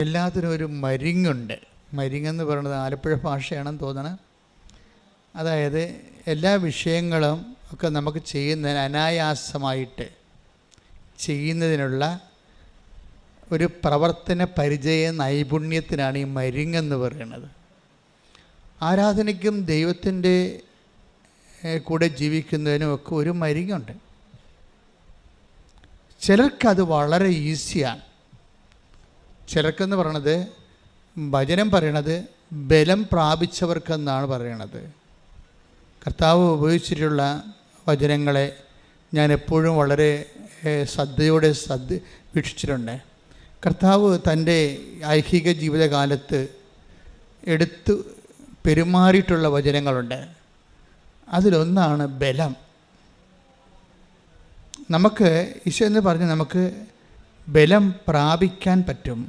എല്ലാത്തിനും ഒരു മരിങ്ങുണ്ട്. മരിങ്ങെന്ന് പറയുന്നത് ആലപ്പുഴ ഭാഷയാണെന്ന് തോന്നണം. അതായത് എല്ലാ വിഷയങ്ങളും ഒക്കെ നമുക്ക് ചെയ്യുന്നതിന് അനായാസമായിട്ട് ചെയ്യുന്നതിനുള്ള ഒരു പ്രവർത്തന പരിചയ നൈപുണ്യത്തിനാണ് ഈ മരിങ്ങെന്ന് പറയുന്നത്. ആരാധനയ്ക്കും ദൈവത്തിന്റെ കൂടെ ജീവിക്കുന്നതിനും ഒക്കെ ഒരു മരിങ്ങുണ്ട്. ചിലർക്കത് വളരെ ഈസിയാണ്. ചിലർക്കെന്ന് പറയണത് ഭജനം പറയണത് ബലം പ്രാപിച്ചവർക്കെന്നാണ് പറയണത്. കർത്താവ് ഉപയോഗിച്ചിട്ടുള്ള വചനങ്ങളെ ഞാൻ എപ്പോഴും വളരെ ശ്രദ്ധയോടെ ശ്രദ്ധ വീക്ഷിച്ചിട്ടുണ്ട്. കർത്താവ് തന്റെ ഐഹിക ജീവിതകാലത്ത് എടുത്തു പെരുമാറിയിട്ടുള്ള വചനങ്ങളുണ്ട്. അതിലൊന്നാണ് ബലം. നമുക്ക് ഈശോ എന്ന് പറഞ്ഞ് നമുക്ക് ബലം പ്രാപിക്കാൻ പറ്റും.